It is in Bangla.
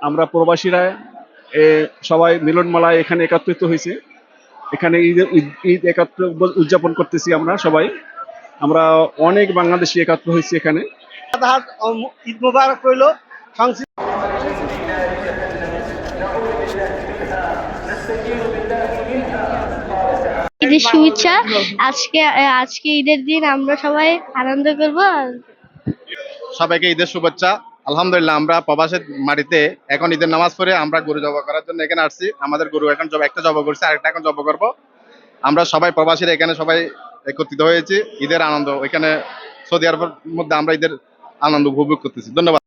আমরা প্রবাসীরা এ, সবাই মিলনমেলায় এখানে একত্রিত হয়েছে। এখানে ঈদ ঈদ- একাত্র উদযাপন করতেছি আমরা সবাই। আমরা অনেক বাংলাদেশি একাত্র হয়েছি এখানে। ঈদ মোবারক রইল। ঈদের শুভেচ্ছা। আজকে আজকে ঈদের দিন আমরা সবাই আনন্দ করব। সবাইকে ঈদের শুভেচ্ছা। আলহামদুলিল্লাহ, আমরা প্রবাসের মাটিতে এখন ঈদের নামাজ পড়ে আমরা গরু জব করার জন্য এখানে আসছি। আমাদের গরু এখন জব, একটা জব করছে, আরেকটা এখন জব করব। আমরা সবাই প্রবাসীরা এখানে সবাই একত্রিত হয়েছি, ঈদের আনন্দ। এখানে সৌদি আরবের মধ্যে আমরা ঈদের আনন্দ উপভোগ করতেছি। ধন্যবাদ।